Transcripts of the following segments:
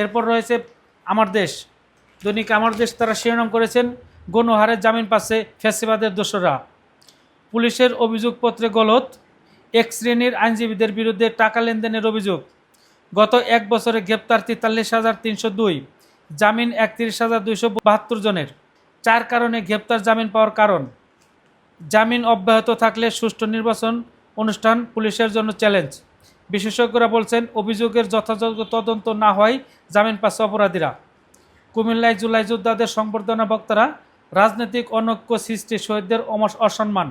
এরপর রয়েছে আমার দেশ। দৈনিক আমার দেশ তারা শিরোনাম করেছেন, গণহারে জামিন পাচ্ছে ফ্যাসিবাদের দোসরা পুলিশের অভিযোগপত্রে গলত এক শ্রেণির আইনজীবীদের বিরুদ্ধে টাকা লেনদেনের অভিযোগ। গত এক বছরে গ্রেপ্তার তেতাল্লিশ হাজার তিনশো দুই, জামিন একত্রিশ হাজার দুইশো বাহাত্তর জনের। চার কারণে গ্রেপ্তার জামিন পাওয়ার কারণ। জামিন অব্যাহত থাকলে সুষ্ঠু নির্বাচন অনুষ্ঠান পুলিশের জন্য চ্যালেঞ্জ। বিশেষজ্ঞরা বলছেন, অভিযোগের যথাযথ তদন্ত না হয় জামিন পাচ্ছে অপরাধীরা। কুমিল্লায় জুলাই যোদ্ধাদের সংবর্ধনা বক্তারা, রাজনৈতিক অনৈক্য সৃষ্টি শহীদদের অসম্মান।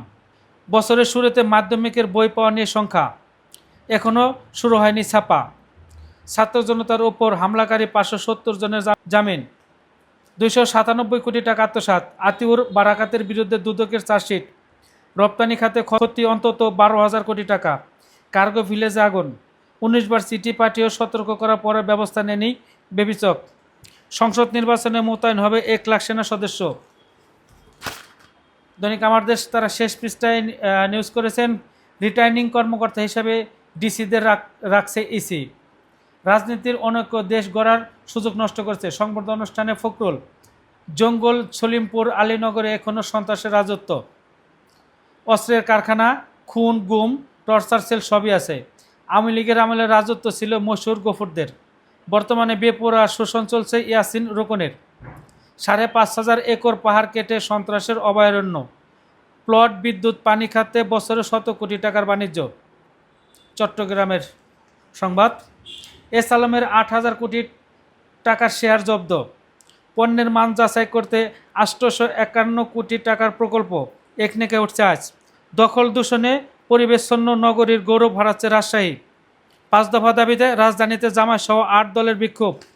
বছরের শুরুতে মাধ্যমিকের বই পাওয়া নিয়ে সংখ্যা এখনও শুরু হয়নি ছাপা। ছাত্র জনতার উপর হামলাকারী পাঁচশো সত্তর জনের জামিন। দুইশো সাতানব্বই কোটি টাকা আত্মসাত আতিউর বারাকাতের বিরুদ্ধে দুদকের চার্জশিট। রপ্তানি খাতে ক্ষতি অন্তত বারো হাজার কোটি টাকা। কার্গো ভিলেজে আগুন। উনিশ বার সিটি পার্টিও সতর্ক করার পরে ব্যবস্থা নেয়নি বেবিচক। সংসদ নির্বাচনে মোতায়েন হবে এক লাখ সেনা সদস্য। দৈনিক আমার দেশ তারা শেষ পৃষ্ঠায় নিউজ করেছেন রিটার্নিং কর্মকর্তা হিসাবে ডিসিদের রাখছে ইসি রাজনীতির অনেক দেশ গড়ার সুযোগ নষ্ট করছে সংবর্ধনা অনুষ্ঠানে ফখরুল। জঙ্গল, সলিমপুর, আলীনগরে এখনও সন্ত্রাসের রাজত্ব। অস্ত্রের কারখানা, খুন, গুম টর্চার সেল সবই আছে। আওয়ামী লীগের আমলে রাজত্ব ছিল মশুর গফুরদের। বর্তমানে বেপোরা শোষণ চলছে ইয়াসিন রোকনের। সাড়ে পাঁচ হাজার একর পাহাড় কেটে সন্ত্রাসের অভয়ারণ্য। প্লট, বিদ্যুৎ, পানি খাতে বছরে শত কোটি টাকার বাণিজ্য। চট্টগ্রামের সংবাদ এস আলমের আট হাজার কোটি টাকার শেয়ার জব্দ। পণ্যের মান যাচাই করতে আষ্টশো একান্ন কোটি টাকার প্রকল্প। একনেকে উঠছে আজ। দখল দূষণে পরিবেশন্ন নগরীর গৌরব হারাচ্ছে রাজশাহী। পাঁচ দফা দাবিতে রাজধানীতে জামায় সহ আট দলের বিক্ষোভ।